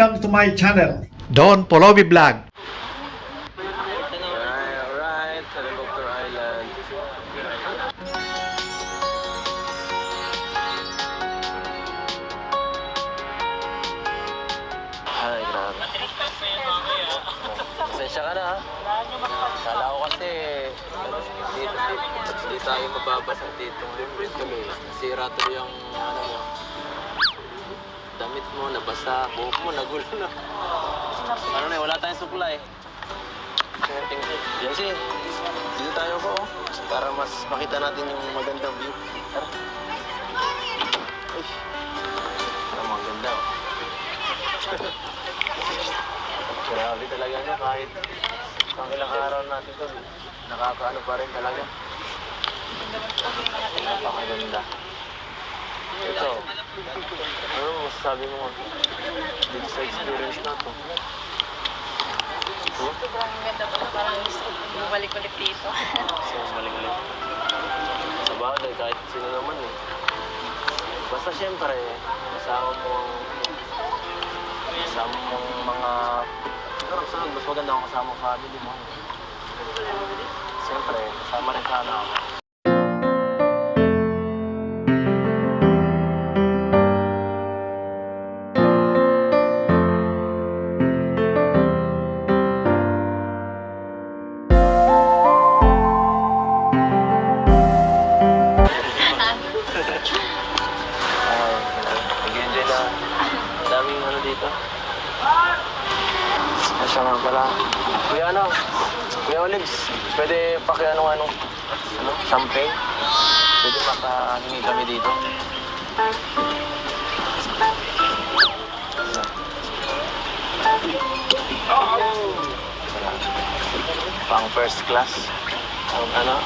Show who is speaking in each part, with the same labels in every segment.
Speaker 1: subscribe to my channel.
Speaker 2: Don Polobi Vlog.
Speaker 3: Alright, alright. Helicopter Island. Ay, grabe. Pasensya ka na ha. Kala ko kasi dito, dito, dito tayo mababasa dito. Wait kami. Nasira tuloy yung ano mo. Damit mo, nabasa. Buhok mo, nagulo na. Ano na, wala tayong supply. Yan si. Dito tayo po. oh. Para mas makita natin yung magandang view. Tara. Ay. Ang maganda oh. Grabe talaga no, kahit pang ilang araw natin to, nakakaano pa rin talaga. Napakaganda. Ito, ano masasabi mo dito sa experience na to? Hmm?
Speaker 4: Sobrang ganda po. Parang gusto ko bumalik ulit dito.
Speaker 3: So, maling-maling. Sa bagay, kahit sino naman eh. Basta siyempre, kasama mo ang... Kasama mo mga... Siguro sa mas maganda kung kasama ang family mo. Siyempre, kasama rin sana ako. Olives, pwede pakiano ano? Ano? Champagne? Pwede makahingi kami dito. Pang first class. Ang ano?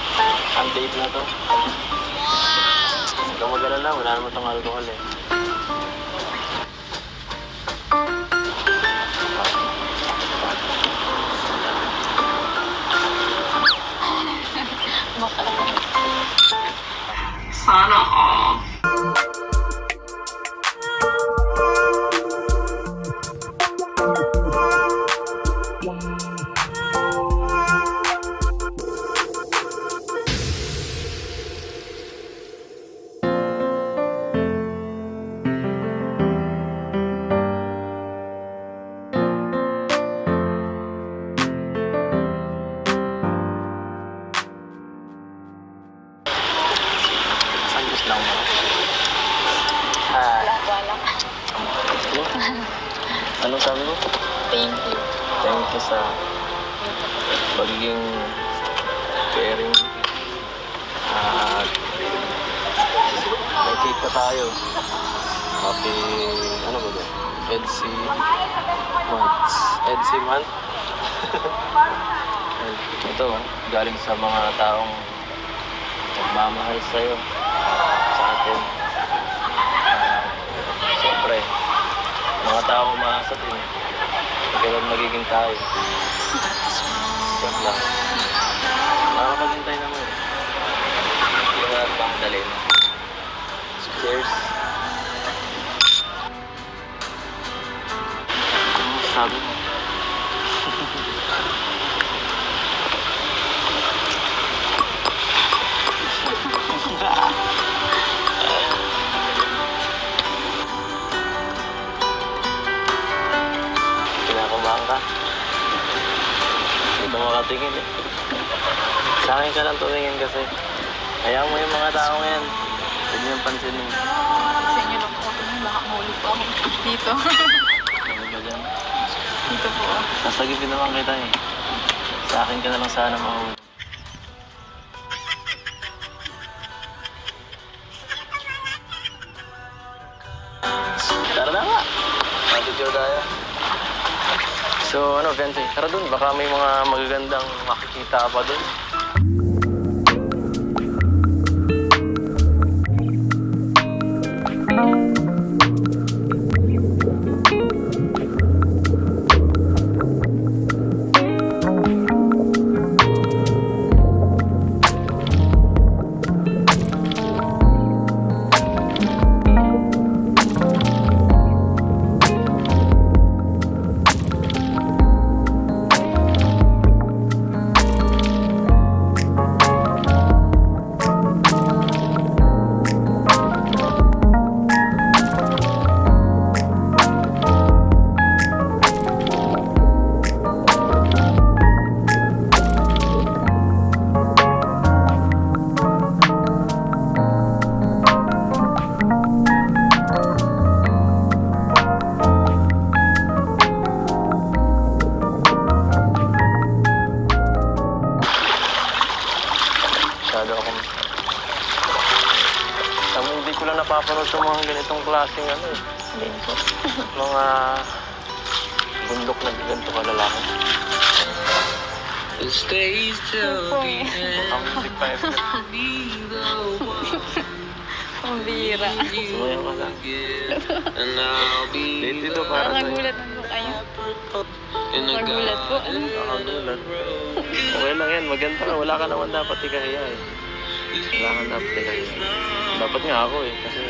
Speaker 3: Ang date na to. Huwag kang mag-alala, wala naman itong alcohol eh. Kaanum Anong sabi mo?
Speaker 4: Thank you.
Speaker 3: Thank you sa pagiging caring. At pa tayo. Happy, ano ba ba? EDC months. EDC month. Ito, galing sa mga taong nagmamahal sa'yo, sa atin. Ah, Siyempre, mga taong umaasa din. Kailan magiging tayo. Yan lang. Nakakapaghintay naman. Hindi naman natin makadalhin. Cheers. Ano sabi mo? Makatingin eh. Sa akin ka lang tumingin kasi. Hayaan mo yung mga tao ngayon. Huwag niyong pansinin.
Speaker 4: Sa inyo lang po. Baka mahuli po ako dito.
Speaker 3: Ano ba dyan?
Speaker 4: dito po.
Speaker 3: Sasagipin naman kita eh. Sa akin ka na lang sana mahuli. So ano, Vente, tara dun. Baka may mga magagandang makikita pa dun. Napapanood sa mga ganitong klaseng ano eh.
Speaker 4: Din po.
Speaker 3: Mga bundok na ganito kalalaki.
Speaker 4: Yun po eh.
Speaker 3: Ang music pa eh.
Speaker 4: Ang bira.
Speaker 3: Sumayaw ka lang. Dito dito para sa'yo.
Speaker 4: Nagulat na po kayo. Nagulat po.
Speaker 3: Nakagulat. Okay lang yan, maganda ka. Wala ka naman dapat ikahiya eh. Wala ka dapat ikahiya. Dapat nga ako eh, kasi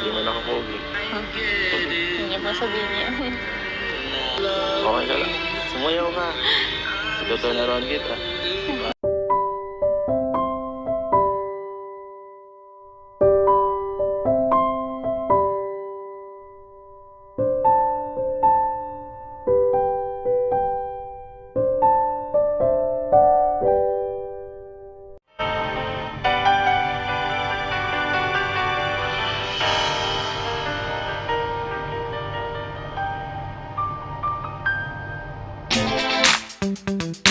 Speaker 3: hindi man ako pogi.
Speaker 4: Hindi niya pa sabihin niya.
Speaker 3: Okay ka lang. Sumayaw ka. Tutularoan kita. Sunod ko nga sa